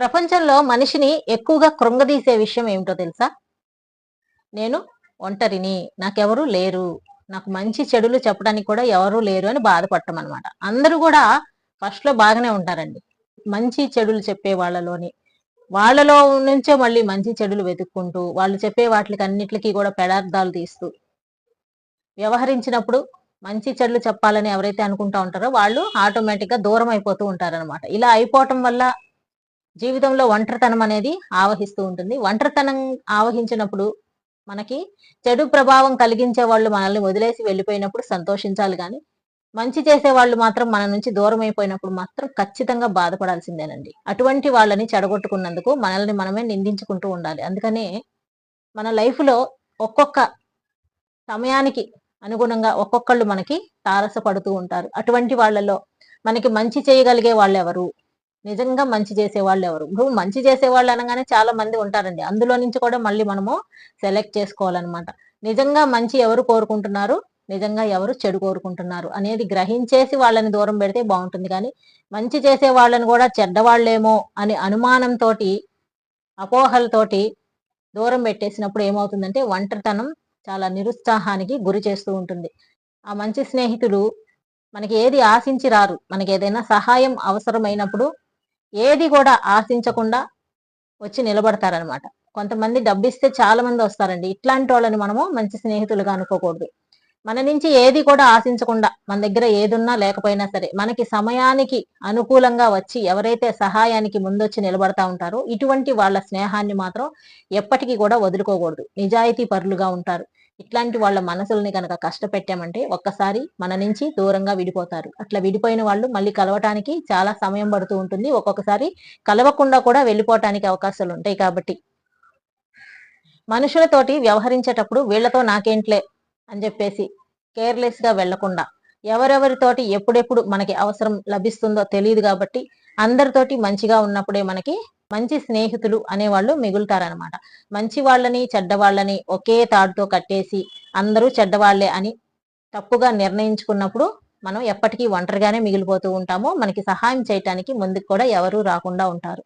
ప్రపంచంలో మనిషిని ఎక్కువగా కృంగదీసే విషయం ఏమిటో తెలుసా? నేను ఒంటరిని నాకెవరూ లేరు. నాకు మంచి చెడులు చెప్పడానికి కూడా ఎవరూ లేరు అని బాధపడటం అనమాట అందరూ కూడా ఫస్ట్లో బాగానే ఉంటారండి. మంచి చెడులు చెప్పే వాళ్ళలోని వాళ్ళలో నుంచే మళ్ళీ మంచి చెడులు వెతుక్కుంటూ వాళ్ళు చెప్పే వాటికి అన్నిటికీ కూడా పెడార్థాలు తీస్తూ వ్యవహరించినప్పుడు మంచి చెడులు చెప్పాలని ఎవరైతే అనుకుంటా ఉంటారో వాళ్ళు ఆటోమేటిక్గా దూరం అయిపోతూ ఉంటారనమాట ఇలా అయిపోవటం వల్ల జీవితంలో ఒంటరితనం అనేది ఆవహిస్తూ ఉంటుంది. ఒంటరితనం ఆవహించినప్పుడు మనకి చెడు ప్రభావం కలిగించే వాళ్ళు మనల్ని వదిలేసి వెళ్ళిపోయినప్పుడు సంతోషించాలి కానీ మంచి చేసే వాళ్ళు మాత్రం మన నుంచి దూరం అయిపోయినప్పుడు మాత్రం ఖచ్చితంగా బాధపడాల్సిందేనండి. అటువంటి వాళ్ళని చెడగొట్టుకున్నందుకు మనల్ని మనమే నిందించుకుంటూ ఉండాలి. అందుకనే మన లైఫ్లో ఒక్కొక్క సమయానికి అనుగుణంగా ఒక్కొక్కళ్ళు మనకి తారసపడుతూ ఉంటారు. అటువంటి వాళ్ళలో మనకి మంచి చేయగలిగే వాళ్ళు ఎవరు నిజంగా మంచి చేసే వాళ్ళు ఎవరు ఇప్పుడు మంచి చేసే వాళ్ళు అనగానే చాలా మంది ఉంటారండి. అందులో నుంచి కూడా మళ్ళీ మనము సెలెక్ట్ చేసుకోవాలన్నమాట. నిజంగా మంచి ఎవరు కోరుకుంటున్నారు? నిజంగా ఎవరు చెడు కోరుకుంటున్నారు? అనేది గ్రహించేసి వాళ్ళని దూరం పెడితే బాగుంటుంది. కానీ మంచి చేసే వాళ్ళని కూడా చెడ్డవాళ్ళేమో అని అనుమానంతో అపోహలతోటి దూరం పెట్టేసినప్పుడు ఏమవుతుందంటే ఒంటరితనం చాలా నిరుత్సాహానికి గురి చేస్తూ ఉంటుంది. ఆ మంచి స్నేహితులు మనకి ఏది ఆశించి రారు. మనకి ఏదైనా సహాయం అవసరమైనప్పుడు ఏది కూడా ఆశించకుండా వచ్చి నిలబడతారనమాట. కొంతమంది డబ్బిస్తే చాలా మంది వస్తారండి. ఇట్లాంటి వాళ్ళని మనము మంచి స్నేహితులుగా అనుకోకూడదు. మన నుంచి ఏది కూడా ఆశించకుండా మన దగ్గర ఏదున్నా లేకపోయినా సరే మనకి సమయానికి అనుకూలంగా వచ్చి ఎవరైతే సహాయానికి ముందొచ్చి నిలబడతా ఉంటారో ఇటువంటి వాళ్ళ స్నేహాన్ని మాత్రం ఎప్పటికీ కూడా వదులుకోకూడదు. నిజాయితీ పరులుగా ఉంటారు. ఇట్లాంటి వాళ్ళ మనసుల్ని కనుక కష్టపెట్టామంటే ఒక్కసారి మన నుంచి దూరంగా విడిపోతారు. అట్లా విడిపోయిన వాళ్ళు మళ్ళీ కలవటానికి చాలా సమయం పడుతూ ఉంటుంది. ఒక్కొక్కసారి కలవకుండా కూడా వెళ్ళిపోవటానికి అవకాశాలు ఉంటాయి కాబట్టి. మనుషులతోటి వ్యవహరించేటప్పుడు వీళ్ళతో నాకేంట్లే అని చెప్పేసి కేర్లెస్గా వెళ్ళకుండా ఎవరెవరితోటి ఎప్పుడెప్పుడు మనకి అవసరం లభిస్తుందో తెలియదు కాబట్టి అందరితోటి మంచిగా ఉన్నప్పుడే మనకి మంచి స్నేహితులు అనేవాళ్ళు మిగులుతారనమాట మంచి వాళ్ళని చెడ్డవాళ్ళని ఒకే తాడుతో కట్టేసి అందరూ చెడ్డవాళ్ళే అని తప్పుగా నిర్ణయించుకున్నప్పుడు మనం ఎప్పటికీ ఒంటరిగానే మిగిలిపోతూ ఉంటాము. మనకి సహాయం చేయటానికి ముందుకు కూడా ఎవరూ రాకుండా ఉంటారు.